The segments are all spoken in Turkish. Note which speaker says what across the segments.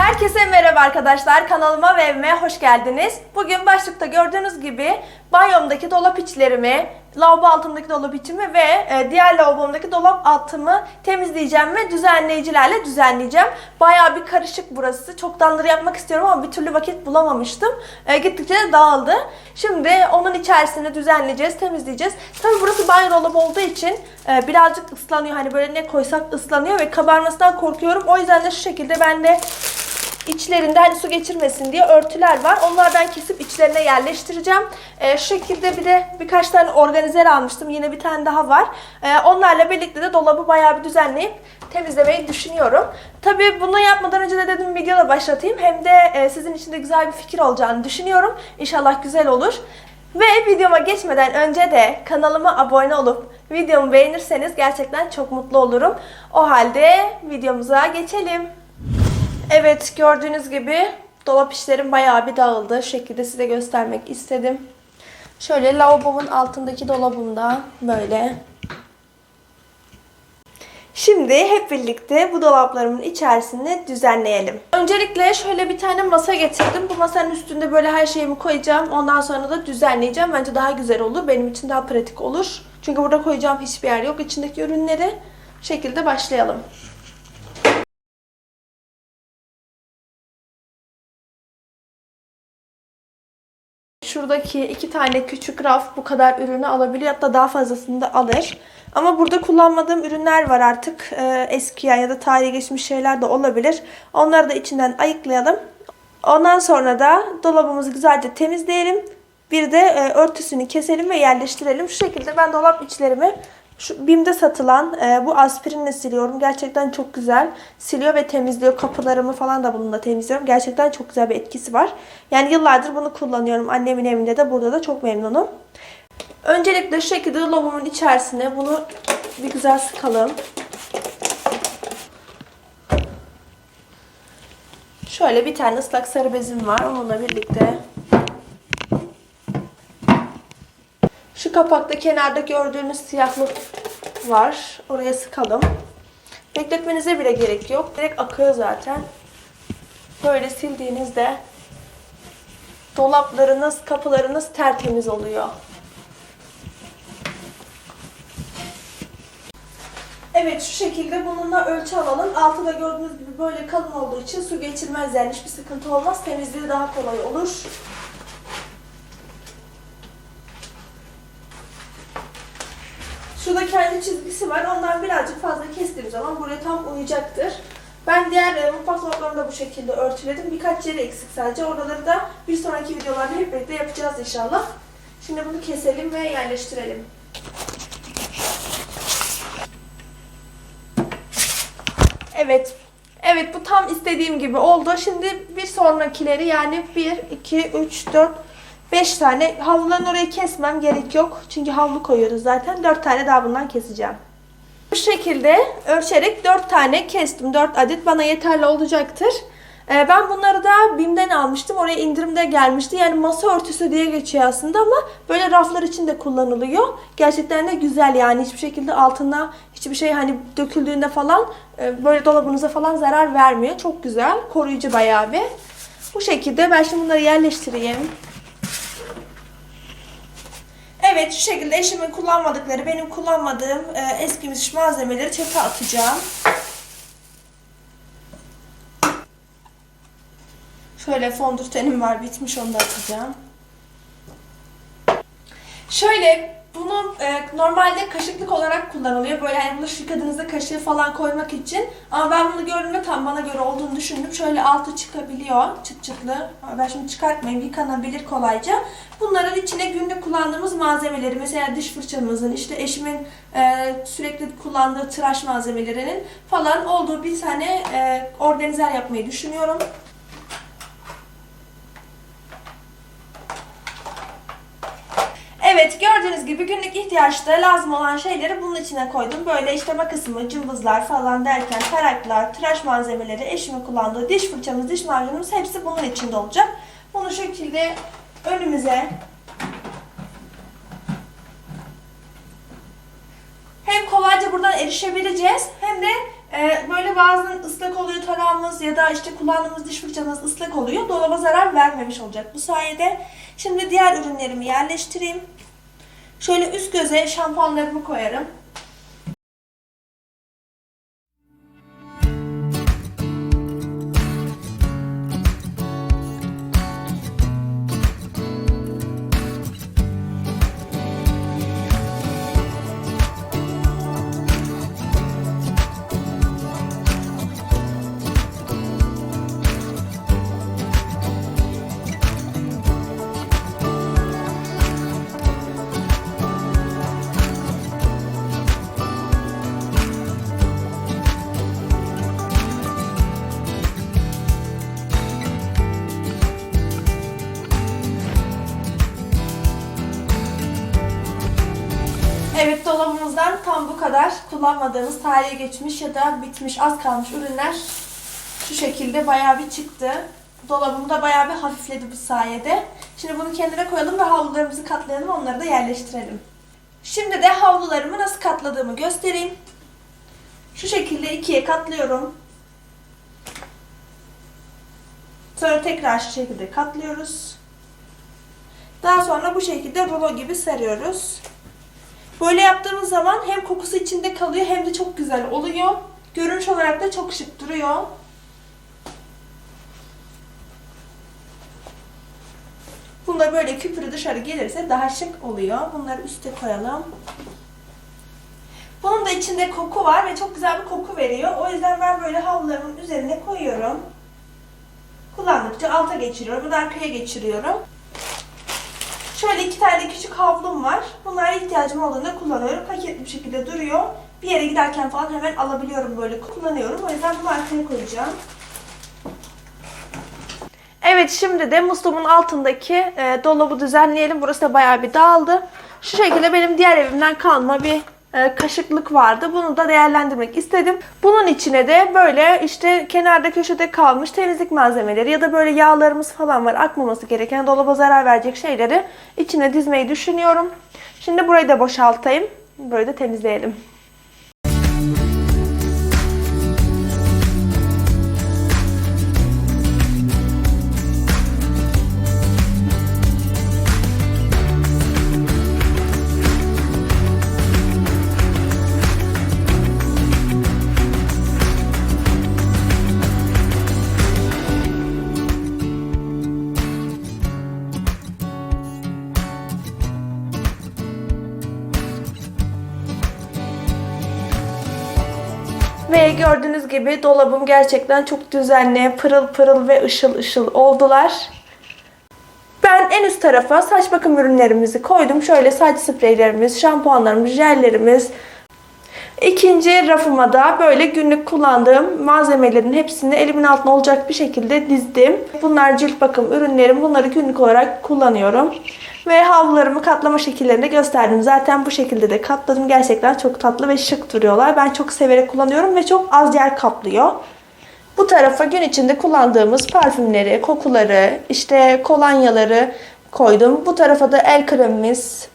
Speaker 1: Herkese merhaba arkadaşlar. Kanalıma ve evime hoş geldiniz. Bugün başlıkta gördüğünüz gibi banyomdaki dolap içlerimi, lavabo altındaki dolap içimi ve e, diğer lavabomdaki dolap altımı temizleyeceğim ve düzenleyicilerle düzenleyeceğim. Bayağı bir karışık burası. Çoktandır yapmak istiyorum ama bir türlü vakit bulamamıştım. E, gittikçe de dağıldı. Şimdi onun içerisini düzenleyeceğiz, temizleyeceğiz. Tabii burası banyo dolabı olduğu için e, birazcık ıslanıyor. Hani böyle ne koysak ıslanıyor ve kabarmasından korkuyorum. O yüzden de şu şekilde ben de İçlerinde hani su geçirmesin diye örtüler var. Onlardan kesip içlerine yerleştireceğim. Ee, şu şekilde bir de birkaç tane organizer almıştım. Yine bir tane daha var. Ee, onlarla birlikte de dolabı bayağı bir düzenleyip temizlemeyi düşünüyorum. Tabii bunu yapmadan önce de dedim videoda başlatayım. Hem de e, sizin için de güzel bir fikir olacağını düşünüyorum. İnşallah güzel olur. Ve videoma geçmeden önce de kanalıma abone olup videomu beğenirseniz gerçekten çok mutlu olurum. O halde videomuza geçelim. Evet gördüğünüz gibi dolap işlerim bayağı bir dağıldı. Şekilde size göstermek istedim. Şöyle lavabomun altındaki dolabımda böyle. Şimdi hep birlikte bu dolaplarımın içerisini düzenleyelim. Öncelikle şöyle bir tane masa getirdim. Bu masanın üstünde böyle her şeyimi koyacağım. Ondan sonra da düzenleyeceğim. Bence daha güzel olur. Benim için daha pratik olur. Çünkü burada koyacağım hiçbir yer yok. İçindeki ürünleri şekilde başlayalım. Şuradaki iki tane küçük raf bu kadar ürünü alabiliyor. Hatta daha fazlasını da alır. Ama burada kullanmadığım ürünler var artık. Ee, eskiyen ya da tarihi geçmiş şeyler de olabilir. Onları da içinden ayıklayalım. Ondan sonra da dolabımızı güzelce temizleyelim. Bir de e, örtüsünü keselim ve yerleştirelim. Şu şekilde ben dolap içlerimi şu BİM'de satılan e, bu aspirinle siliyorum. Gerçekten çok güzel. Siliyor ve temizliyor. Kapılarımı falan da bununla temizliyorum. Gerçekten çok güzel bir etkisi var. Yani yıllardır bunu kullanıyorum. Annemin evinde de burada da çok memnunum. Öncelikle şu şekilde lavabomun içerisine bunu bir güzel sıkalım. Şöyle bir tane ıslak sarı bezim var. Onunla birlikte Şu kapakta kenarda gördüğünüz siyahlık var. Oraya sıkalım. Bekletmenize bile gerek yok. Direkt akıyor zaten. Böyle sildiğinizde dolaplarınız, kapılarınız tertemiz oluyor. Evet şu şekilde bununla ölçü alalım. Altı da gördüğünüz gibi böyle kalın olduğu için su geçirmez yani hiçbir sıkıntı olmaz. Temizliği daha kolay olur. Çizgisi var. Ondan birazcık fazla kestiğim zaman buraya tam uyacaktır. Ben diğer e, mutfak dolaplarını da bu şekilde örtüledim. Birkaç yeri eksik sadece. Oraları da bir sonraki videolarda hep birlikte yapacağız inşallah. Şimdi bunu keselim ve yerleştirelim. Evet. Evet bu tam istediğim gibi oldu. Şimdi bir sonrakileri yani 1, 2, 3, 4, 5 tane havluların orayı kesmem gerek yok. Çünkü havlu koyuyoruz zaten. 4 tane daha bundan keseceğim. Bu şekilde ölçerek 4 tane kestim. 4 adet bana yeterli olacaktır. Ee, Ben bunları da BİM'den almıştım. Oraya indirimde gelmişti. Yani masa örtüsü diye geçiyor aslında ama böyle raflar için de kullanılıyor. Gerçekten de güzel yani hiçbir şekilde altına hiçbir şey hani döküldüğünde falan e, böyle dolabınıza falan zarar vermiyor. Çok güzel. Koruyucu bayağı bir. Bu şekilde ben şimdi bunları yerleştireyim. Evet şu şekilde eşimin kullanmadıkları, benim kullanmadığım e, eskimiş malzemeleri çöpe atacağım. Şöyle fondötenim var bitmiş onu da atacağım. Şöyle bunu e, normalde kaşıklık olarak kullanılıyor. Böyle hani bulaşık yıkadığınızda kaşığı falan koymak için. Ama ben bunu gördüm ve tam bana göre olduğunu düşündüm. Şöyle altı çıkabiliyor. Çıt çıtlı. Ben şimdi çıkartmayayım. Yıkanabilir kolayca. Bunların içine günlük kullandığımız malzemeleri. Mesela diş fırçamızın, işte eşimin e, sürekli kullandığı tıraş malzemelerinin falan olduğu bir tane e, organizer yapmayı düşünüyorum. Evet gördüğünüz gibi günlük ihtiyaçta lazım olan şeyleri bunun içine koydum. Böyle işte makasımı, cımbızlar falan derken taraklar, tıraş malzemeleri, eşimin kullandığı diş fırçamız, diş macunumuz hepsi bunun içinde olacak. Bunu şu şekilde önümüze hem kolayca buradan erişebileceğiz hem de Ee, böyle bazen ıslak oluyor tarağımız ya da işte kullandığımız diş fırçamız ıslak oluyor. Dolaba zarar vermemiş olacak bu sayede. Şimdi diğer ürünlerimi yerleştireyim. Şöyle üst göze şampuanlarımı koyarım. Evet dolabımızdan tam bu kadar kullanmadığımız tarihe geçmiş ya da bitmiş az kalmış ürünler şu şekilde bayağı bir çıktı. Dolabım da bayağı bir hafifledi bu sayede. Şimdi bunu kenara koyalım ve havlularımızı katlayalım onları da yerleştirelim. Şimdi de havlularımı nasıl katladığımı göstereyim. Şu şekilde ikiye katlıyorum. Sonra tekrar şu şekilde katlıyoruz. Daha sonra bu şekilde rulo gibi sarıyoruz. Böyle yaptığımız zaman hem kokusu içinde kalıyor hem de çok güzel oluyor. Görünüş olarak da çok şık duruyor. Bunda böyle küpürü dışarı gelirse daha şık oluyor. Bunları üste koyalım. Bunun da içinde koku var ve çok güzel bir koku veriyor. O yüzden ben böyle havlularımın üzerine koyuyorum. Kullandıkça alta geçiriyorum da arkaya geçiriyorum. Şöyle iki tane küçük havlum var. Bunlara ihtiyacım olduğunda kullanıyorum. Paketli bir şekilde duruyor. Bir yere giderken falan hemen alabiliyorum böyle kullanıyorum. O yüzden bunu arkaya koyacağım. Evet şimdi de musluğumun altındaki e, dolabı düzenleyelim. Burası da bayağı bir dağıldı. Şu şekilde benim diğer evimden kalma bir kaşıklık vardı. Bunu da değerlendirmek istedim. Bunun içine de böyle işte kenarda köşede kalmış temizlik malzemeleri ya da böyle yağlarımız falan var. Akmaması gereken dolaba zarar verecek şeyleri içine dizmeyi düşünüyorum. Şimdi burayı da boşaltayım. Burayı da temizleyelim. Ve gördüğünüz gibi dolabım gerçekten çok düzenli, pırıl pırıl ve ışıl ışıl oldular. Ben en üst tarafa saç bakım ürünlerimizi koydum. Şöyle saç spreylerimiz, şampuanlarımız, jellerimiz. İkinci rafıma da böyle günlük kullandığım malzemelerin hepsini elimin altına olacak bir şekilde dizdim. Bunlar cilt bakım ürünlerim. Bunları günlük olarak kullanıyorum. Ve havlularımı katlama şekillerinde gösterdim. Zaten bu şekilde de katladım. Gerçekten çok tatlı ve şık duruyorlar. Ben çok severek kullanıyorum ve çok az yer kaplıyor. Bu tarafa gün içinde kullandığımız parfümleri, kokuları, işte kolonyaları koydum. Bu tarafa da el kremimiz.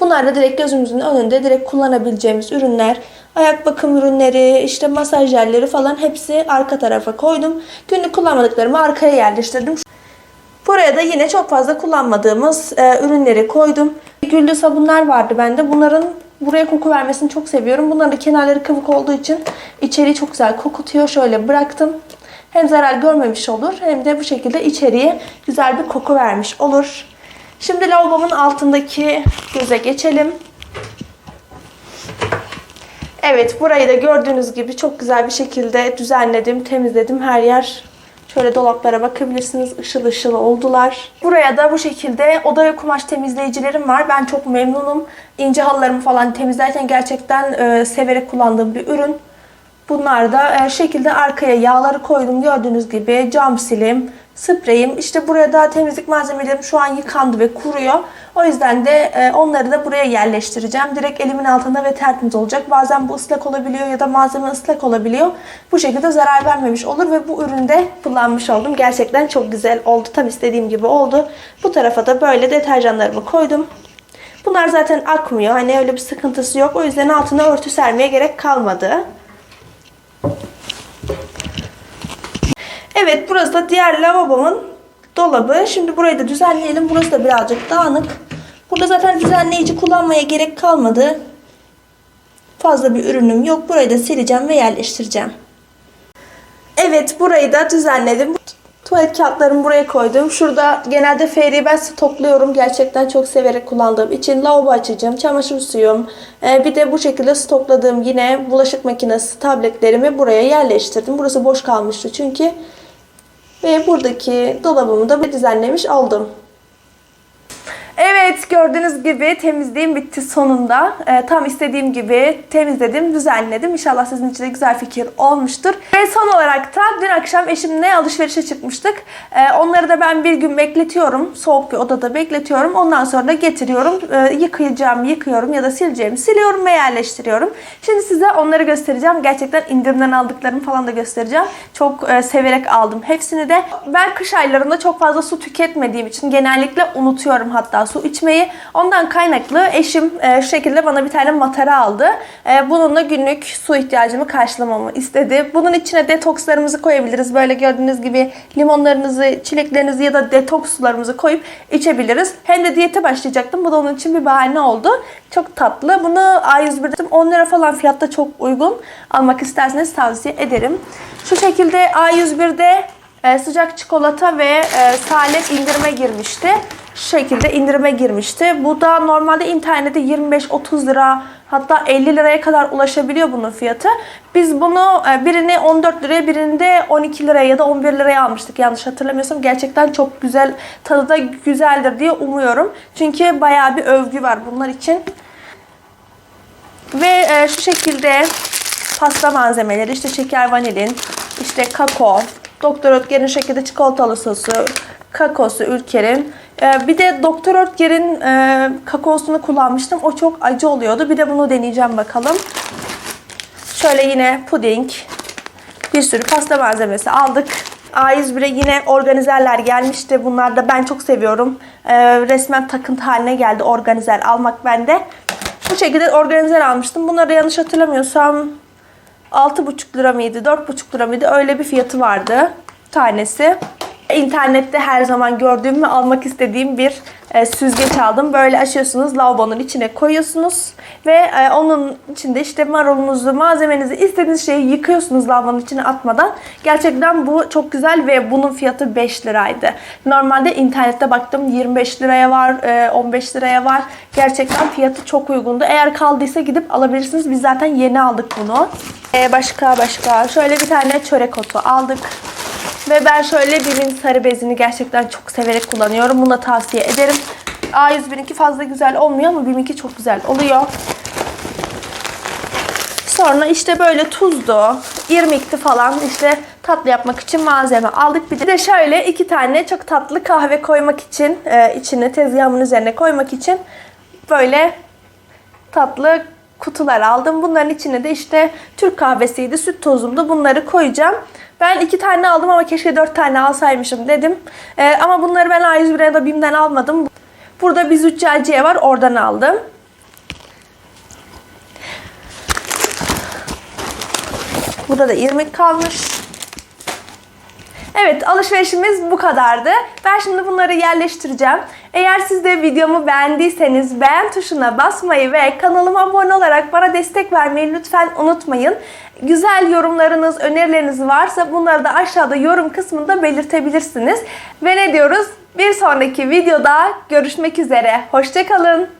Speaker 1: Bunlar da direkt gözümüzün önünde direkt kullanabileceğimiz ürünler. Ayak bakım ürünleri, işte masaj jelleri falan hepsi arka tarafa koydum. Günlük kullanmadıklarımı arkaya yerleştirdim. Buraya da yine çok fazla kullanmadığımız e, ürünleri koydum. Güllü sabunlar vardı bende. Bunların buraya koku vermesini çok seviyorum. Bunların da kenarları kıvık olduğu için içeriği çok güzel kokutuyor. Şöyle bıraktım. Hem zarar görmemiş olur hem de bu şekilde içeriye güzel bir koku vermiş olur. Şimdi lavabomun altındaki göze geçelim. Evet burayı da gördüğünüz gibi çok güzel bir şekilde düzenledim, temizledim. Her yer Şöyle dolaplara bakabilirsiniz. Işıl ışıl oldular. Buraya da bu şekilde oda ve kumaş temizleyicilerim var. Ben çok memnunum. İnce halılarımı falan temizlerken gerçekten e, severek kullandığım bir ürün. Bunlar da e, şekilde arkaya yağları koydum. Gördüğünüz gibi cam silim, spreyim. İşte burada da temizlik malzemelerim şu an yıkandı ve kuruyor. O yüzden de e, onları da buraya yerleştireceğim. Direkt elimin altında ve tertemiz olacak. Bazen bu ıslak olabiliyor ya da malzeme ıslak olabiliyor. Bu şekilde zarar vermemiş olur ve bu üründe kullanmış oldum. Gerçekten çok güzel oldu. Tam istediğim gibi oldu. Bu tarafa da böyle deterjanlarımı koydum. Bunlar zaten akmıyor. Hani öyle bir sıkıntısı yok. O yüzden altına örtü sermeye gerek kalmadı. Evet burası da diğer lavabomun dolabı. Şimdi burayı da düzenleyelim. Burası da birazcık dağınık. Burada zaten düzenleyici kullanmaya gerek kalmadı. Fazla bir ürünüm yok. Burayı da sileceğim ve yerleştireceğim. Evet burayı da düzenledim. Tuvalet kağıtlarımı buraya koydum. Şurada genelde feriyi ben stokluyorum. Gerçekten çok severek kullandığım için. Lavabo açacağım, çamaşır suyum. Ee, bir de bu şekilde stokladığım yine bulaşık makinesi tabletlerimi buraya yerleştirdim. Burası boş kalmıştı çünkü. Ve buradaki dolabımı da düzenlemiş oldum. Evet gördüğünüz gibi temizliğim bitti sonunda. Ee, tam istediğim gibi temizledim, düzenledim. İnşallah sizin için de güzel fikir olmuştur. Ve son olarak da dün akşam eşimle alışverişe çıkmıştık. Ee, onları da ben bir gün bekletiyorum. Soğuk bir odada bekletiyorum. Ondan sonra da getiriyorum. Ee, yıkayacağım, yıkıyorum ya da sileceğimi siliyorum ve yerleştiriyorum. Şimdi size onları göstereceğim. Gerçekten indirimden aldıklarımı falan da göstereceğim. Çok e, severek aldım hepsini de. Ben kış aylarında çok fazla su tüketmediğim için genellikle unutuyorum hatta su içmeyi. Ondan kaynaklı eşim e, şu şekilde bana bir tane matara aldı. E, bununla günlük su ihtiyacımı karşılamamı istedi. Bunun içine detokslarımızı koyabiliriz. Böyle gördüğünüz gibi limonlarınızı, çileklerinizi ya da detoks sularımızı koyup içebiliriz. Hem de diyete başlayacaktım. Bu da onun için bir bahane oldu. Çok tatlı. Bunu A101'de 10 lira falan fiyatta çok uygun. Almak isterseniz tavsiye ederim. Şu şekilde A101'de e, sıcak çikolata ve e, salep indirime girmişti. Şu şekilde indirime girmişti. Bu da normalde internette 25-30 lira hatta 50 liraya kadar ulaşabiliyor bunun fiyatı. Biz bunu e, birini 14 liraya birini de 12 liraya ya da 11 liraya almıştık yanlış hatırlamıyorsam. Gerçekten çok güzel tadı da güzeldir diye umuyorum. Çünkü bayağı bir övgü var bunlar için. Ve e, şu şekilde pasta malzemeleri işte şeker vanilin, işte kakao, Doktor Ötker'in şekilde çikolatalı sosu, kakaosu Ülker'in. E, bir de Doktor Ötker'in e, kakaosunu kullanmıştım. O çok acı oluyordu. Bir de bunu deneyeceğim bakalım. Şöyle yine puding, bir sürü pasta malzemesi aldık. A101'e yine organizerler gelmişti. Bunlar da ben çok seviyorum. Ee, resmen takıntı haline geldi organizer almak bende. Bu şekilde organizer almıştım. Bunları yanlış hatırlamıyorsam 6,5 lira mıydı, 4,5 lira mıydı öyle bir fiyatı vardı tanesi. İnternette her zaman gördüğüm ve almak istediğim bir e, süzgeç aldım. Böyle açıyorsunuz, lavabonun içine koyuyorsunuz ve e, onun içinde işte marulunuzu, malzemenizi, istediğiniz şeyi yıkıyorsunuz lavabonun içine atmadan. Gerçekten bu çok güzel ve bunun fiyatı 5 liraydı. Normalde internette baktım 25 liraya var, e, 15 liraya var. Gerçekten fiyatı çok uygundu. Eğer kaldıysa gidip alabilirsiniz. Biz zaten yeni aldık bunu. E, başka başka şöyle bir tane çörek otu aldık. Ve ben şöyle Bim'in sarı bezini gerçekten çok severek kullanıyorum. Bunu da tavsiye ederim. A101'inki fazla güzel olmuyor ama Bim'inki çok güzel oluyor. Sonra işte böyle tuzdu, irmikti falan işte tatlı yapmak için malzeme aldık. Bir de şöyle iki tane çok tatlı kahve koymak için e, içine tezgahımın üzerine koymak için böyle tatlı kutular aldım. Bunların içine de işte Türk kahvesiydi, süt tozumdu. Bunları koyacağım. Ben iki tane aldım ama keşke dört tane alsaymışım dedim. Ee, ama bunları ben A101'e ya da BİM'den almadım. Burada bir züccaciye var. Oradan aldım. Burada da irmik kalmış. Evet alışverişimiz bu kadardı. Ben şimdi bunları yerleştireceğim. Eğer siz de videomu beğendiyseniz beğen tuşuna basmayı ve kanalıma abone olarak bana destek vermeyi lütfen unutmayın. Güzel yorumlarınız, önerileriniz varsa bunları da aşağıda yorum kısmında belirtebilirsiniz. Ve ne diyoruz? Bir sonraki videoda görüşmek üzere. Hoşçakalın.